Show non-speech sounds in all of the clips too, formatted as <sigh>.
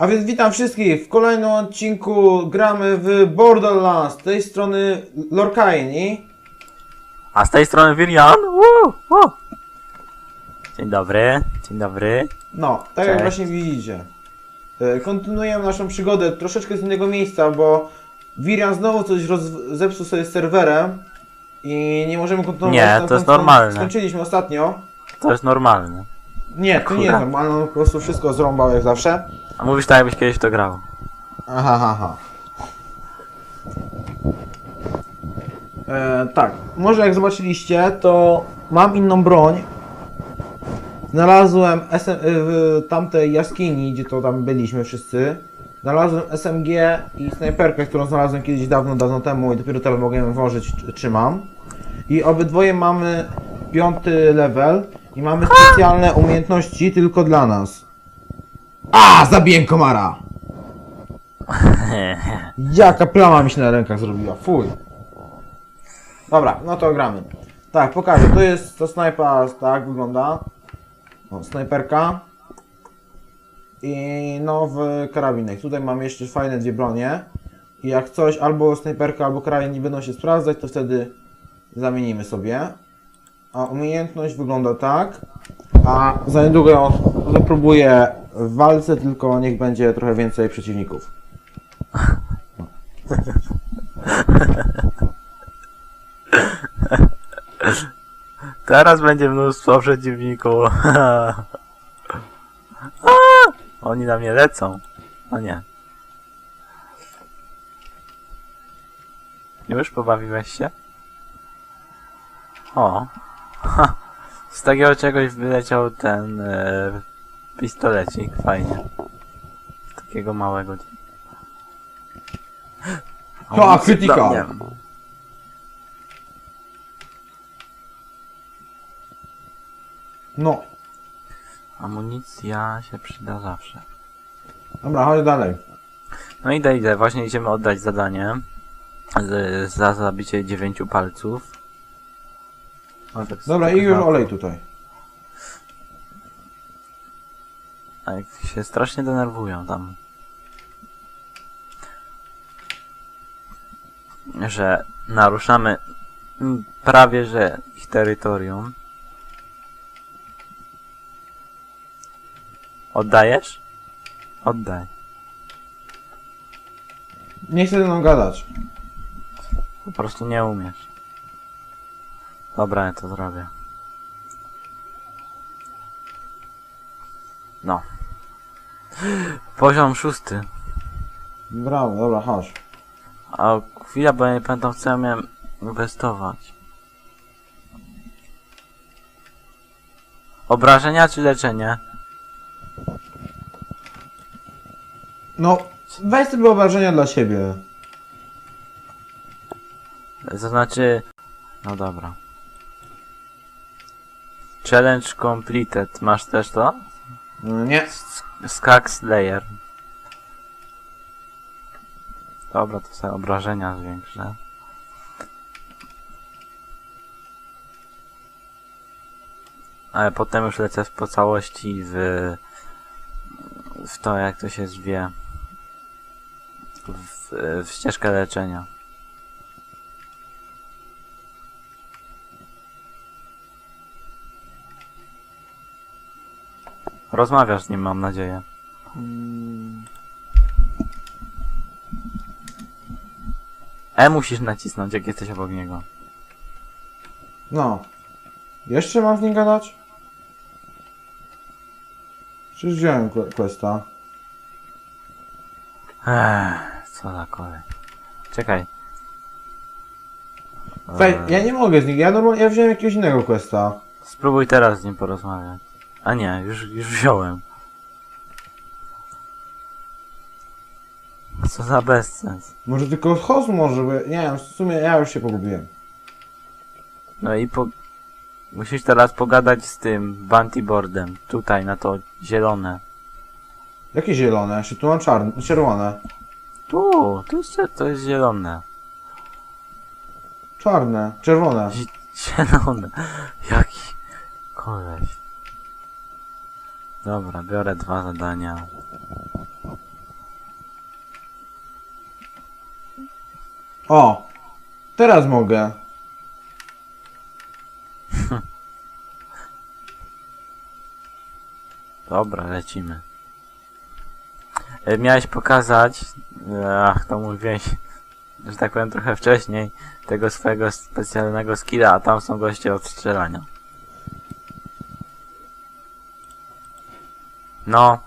A więc witam wszystkich w kolejnym odcinku gramy w Borderlands. Z tej strony Lorkaini. A z tej strony Wirion. Woo, woo. Dzień dobry, dzień dobry. No, tak jak Cześć. właśnie widzicie. E, Kontynuujemy naszą przygodę troszeczkę z innego miejsca, bo Virian znowu coś roz- zepsuł sobie z serwerem i nie możemy kontynuować. Nie, tam, to jest normalne. Skończyliśmy ostatnio. To jest normalne. Nie, to nie jest normalne, on po prostu wszystko zrąbał jak zawsze. A mówisz tak, jakbyś kiedyś to grał. Aha, aha, aha. E, tak, może jak zobaczyliście, to mam inną broń. Znalazłem SM, w tamtej jaskini, gdzie to tam byliśmy wszyscy. Znalazłem SMG i snajperkę, którą znalazłem kiedyś dawno, dawno temu i dopiero teraz mogę ją włożyć, tr- trzymam. I obydwoje mamy piąty level i mamy specjalne umiejętności tylko dla nas. A, zabiję komara! <laughs> Jaka plama mi się na rękach zrobiła, fuj. Dobra, no to gramy. Tak, pokażę, to jest to snajpa, tak wygląda. O, snajperka. I nowy karabinek. Tutaj mam jeszcze fajne dwie bronie. I jak coś, albo snajperka, albo karabin nie będą się sprawdzać, to wtedy zamienimy sobie. A umiejętność wygląda tak. A za niedługo ją zapróbuję w walce, tylko niech będzie trochę więcej przeciwników. Teraz będzie mnóstwo przeciwników. <laughs> Oni na mnie lecą. O nie. Już pobawiłeś się? O. <laughs> Z takiego czegoś wyleciał ten e, pistolecik. Fajnie. Takiego małego. Ha, krytyka. <gasps> No, Amunicja się przyda zawsze. dobra, chodź dalej. No idę, idę. Właśnie idziemy oddać zadanie z, za zabicie dziewięciu palców. O, tak Dobra, i już olej tutaj. A jak się strasznie denerwują tam. Że naruszamy prawie że ich terytorium. Oddajesz? Oddaj. Nie chcę ze mną gadać. Po prostu nie umiesz. Dobra, ja to zrobię. No. Poziom szósty. Brawo, dobra, chodź. A chwila, bo ja nie pamiętam w co ja miałem inwestować. Obrażenia czy leczenie? No, weź sobie wyobrażenia dla siebie. To znaczy... No dobra. Challenge completed. Masz też to? No, Nie. Skak Slayer. Dobra, to są obrażenia zwiększę. Ale potem już lecę po całości w, w to, jak to się zwie. W, w ścieżkę leczenia. Rozmawiasz z nim, mam nadzieję. E musisz nacisnąć, jak jesteś obok niego. No. Jeszcze mam z nim gadać? Przecież wziąłem que- questa. Ech, co za kolej. Czekaj. Słuchaj, Eee, ja nie mogę z nim, ja normalnie, ja wziąłem jakiegoś innego questa. Spróbuj teraz z nim porozmawiać. A nie, już, już wziąłem. Co za bezsens. Może tylko host może, bo ja- nie wiem, w sumie ja już się pogubiłem. No i po... Musisz teraz pogadać z tym Bountyboardem. Tutaj, na to zielone. Jakie zielone? Jeszcze tu mam czarne, czerwone. Tu, tu jest, to jest zielone. Czarne, czerwone. Zi- Zielone. <laughs> Jaki koleś. Dobra, biorę dwa zadania. O! Teraz mogę. <laughs> Dobra, lecimy. E, miałeś pokazać, e, ach, to mówiłeś, że tak powiem trochę wcześniej, tego swojego specjalnego skilla, a tam są goście od strzelania. No,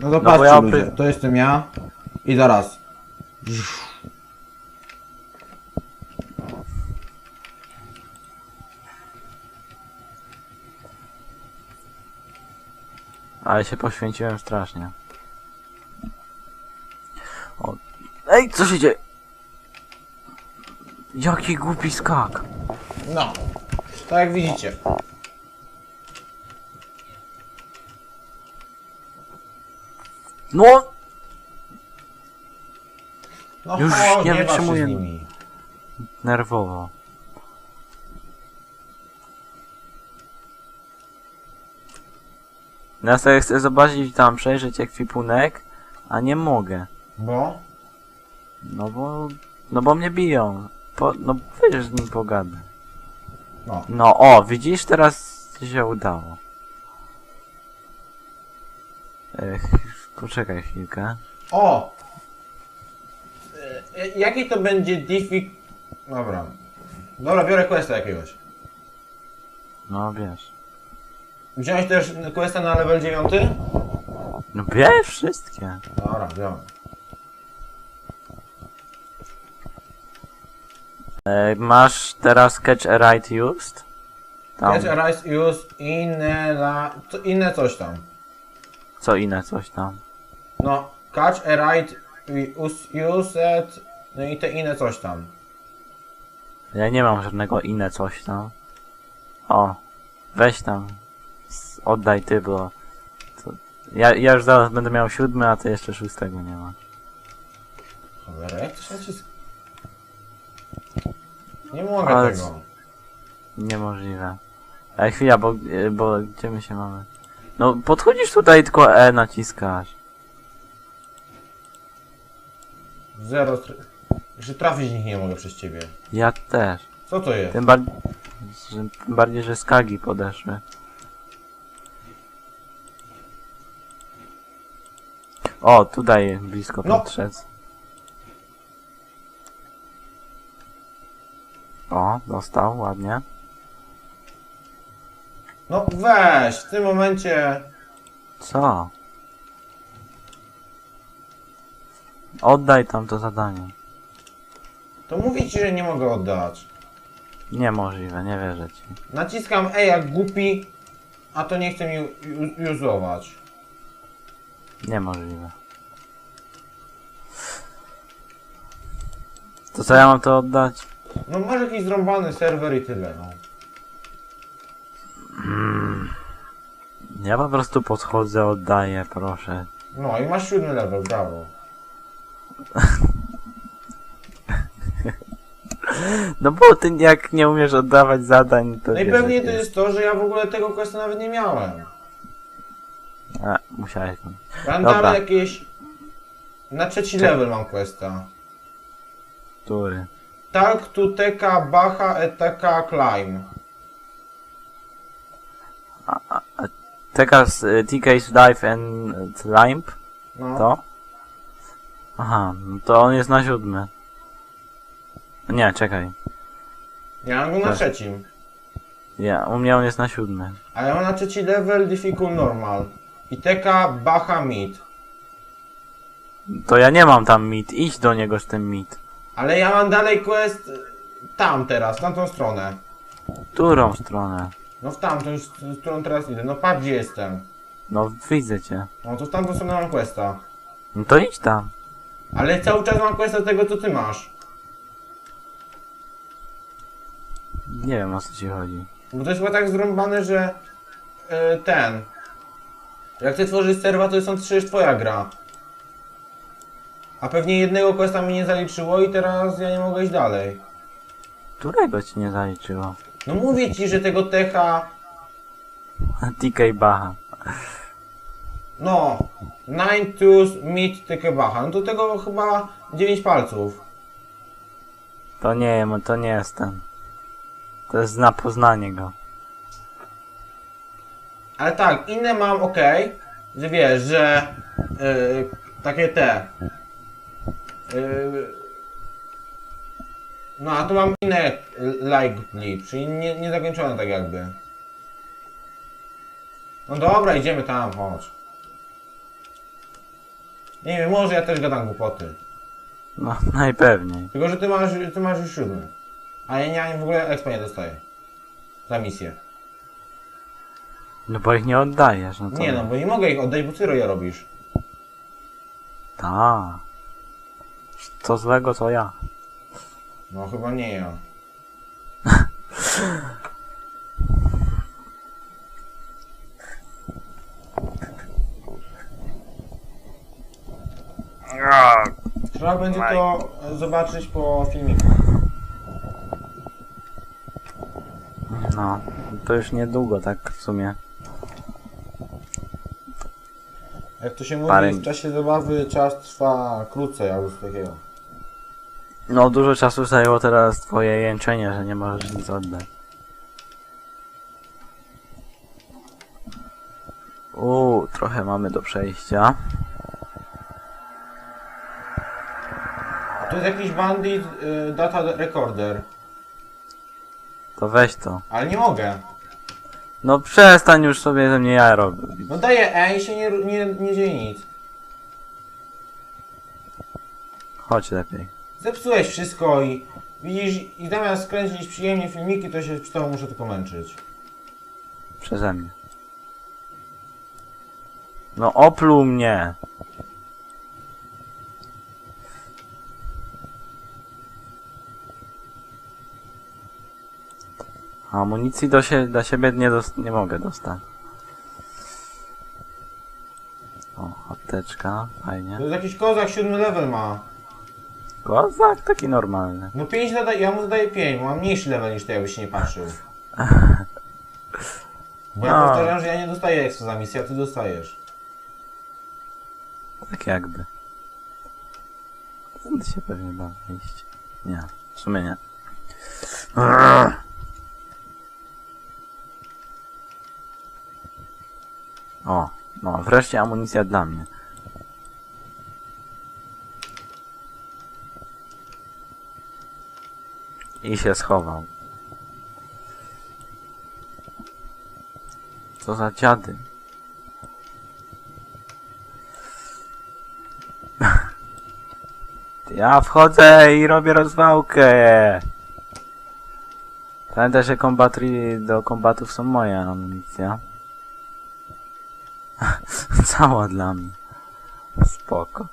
No to bo patrzcie ja ludzie, to jestem ja. I zaraz. ale się poświęciłem strasznie. O. Ej, co się dzieje? Jaki głupi skak. No. Tak jak widzicie. No! No Już chodź, nie baw się wytrzymuję. z nimi. Nerwowo. Ja sobie chcę zobaczyć tam, przejrzeć ekwipunek, a nie mogę. Bo? No bo... No bo mnie biją. Po, no wiesz, z nim pogadaj. No. No o, widzisz, teraz się udało. Ech, poczekaj chwilkę. O! E, Jaki to będzie diffi... Dobra. Dobra, biorę questa jakiegoś. No wiesz. Wziąłeś też questa na level 9? No bierz wszystkie. Dobra, biorę. E, masz teraz catch a right used? Tam. Catch a rice use inne la... co- inne coś tam. Co inne coś tam. No, catch a right use, used, no i te inne coś tam. Ja nie mam żadnego inne coś tam. O, weź tam. Oddaj ty, bo... To... Ja, ja już zaraz będę miał siódmy, a ty jeszcze szóstego nie masz. Cholera, jak to się naciska? Nie mogę Ale tego. Niemożliwe. Ej, chwila, bo, bo gdzie my się mamy? No, podchodzisz tutaj, tylko E naciskasz. Zero... Tr... Jeszcze trafić nich nie mogę przez ciebie. Ja też. Co to jest? Tym, bar... tym bardziej, że skagi podeszły. O, tutaj blisko No. podszedł. O, dostał, ładnie. No weź, w tym momencie... Co? Oddaj tam to zadanie. To mówię ci, że nie mogę oddać. Niemożliwe, nie wierzę ci. Naciskam E jak głupi, a to nie chcę mi uzować. Niemożliwe. To co ja mam to oddać? No masz jakiś zrąbany serwer i tyle, no. Ja po prostu podchodzę, oddaję, proszę. No i masz siódmy level, brawo. No bo ty jak nie umiesz oddawać zadań, to wiesz, Najpewniej jak to jest to, że ja w ogóle tego questa nawet nie miałem. A, musiałeś. tam. Mam Dobra. nawet jakieś... Na trzeci Czek- level mam questa. Który? Talk to Teka Baha Eteka Climb. Tekas y, TK's Dive and Climb? No. To? Aha, no to on jest na siódmy. Nie, czekaj. Ja mam go na Tak. trzecim. Ja, u mnie on jest na siódmy. A ja mam na trzeci level Difficult Normal. I Teka Baha Mid. To ja nie mam tam mit, idź do niego z tym mit. Ale ja mam dalej quest y, tam teraz, w tamtą stronę. Którą stronę? No w tamtą, z którą teraz idę. No patrz gdzie jestem. No widzę cię. No to w tamtą stronę mam questa. No to idź tam. Ale cały czas mam questa tego co ty masz. Nie wiem o co ci chodzi. Bo to jest chyba tak zrąbane, że y, ten. Jak ty tworzysz serwa, to jest on przecież twoja gra. A pewnie jednego questa mi nie zaliczyło i teraz ja nie mogę iść dalej. Którego ci nie zaliczyło? No mówię ci, że tego techa. <laughs> TK Baha. No. Nine tools meet Tekebaha. No to tego chyba 9 palców. To nie, to nie jest ten. To jest na poznanie go. Ale tak, inne mam ok, że wiesz, że yy, takie te. Yy, no a tu mam inne likely, czyli nie, niezakończone tak jakby. No dobra, idziemy tam, chodź. Nie wiem, może ja też gadam głupoty. No, <laughs> najpewniej. Tylko, że ty masz, ty masz już siódmy. A ja nie, w ogóle expa nie dostaję. Za misję. No bo ich nie oddajesz, no to... Nie no, bo nie mogę ich oddać, bo ty je robisz. Ta. Co złego to ja. No chyba nie ja. <laughs> Trzeba będzie to e, zobaczyć po filmiku. No, to już niedługo, tak w sumie. Jak to się mówi, Parę- w czasie zabawy czas trwa krócej albo coś takiego. No, dużo czasu zajęło teraz twoje jęczenie, że nie możesz nic oddać. Uuu, trochę mamy do przejścia. To jest jakiś bandit y, data recorder, To weź to. ale nie mogę. No przestań już sobie ze mnie ja robić. No daję E i się nie, nie, nie dzieje nic. Chodź lepiej. Zepsułeś wszystko i widzisz, i zamiast skręcić przyjemnie filmiki, to się przy tobą muszę tylko męczyć. Przeze mnie. No opluł mnie. Amunicji do, się, do siebie nie, nie mogę dostać. O, apteczka, fajnie. To jest jakiś kozak, siódmy level ma. Kozak taki normalny. No 5 zadaje, ja mu zadaję 5, bo mam mniejszy level niż ty, jakbyś się nie patrzył. <laughs> Bo ja No. powtarzam, że ja nie dostaję ekstra za misję, a ty dostajesz. Tak jakby. Tędy się pewnie da iść. Nie, w sumie nie. O, no wreszcie amunicja dla mnie. I się schował. Co za dziady. <laughs> Ja wchodzę i robię rozwałkę. Pamiętaj, że kombatry do kombatów są moje amunicja. Cała dla mnie. Spoko.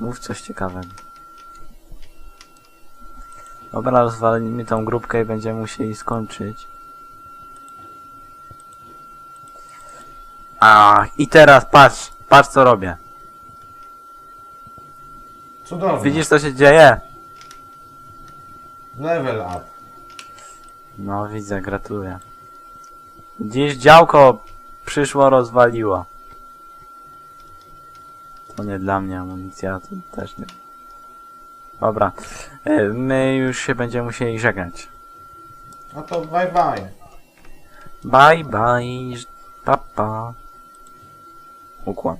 Mów coś ciekawego. Dobra, rozwalimy tą grupkę i będziemy musieli skończyć. A i teraz patrz, patrz co robię. Cudownie. Widzisz co się dzieje? Level up. No widzę, gratuluję. Dziś działko przyszło, rozwaliło. To nie dla mnie amunicja, to też nie. Dobra, e, my już się będziemy musieli żegnać. No to bye bye. Bye bye, papa. Ukłon.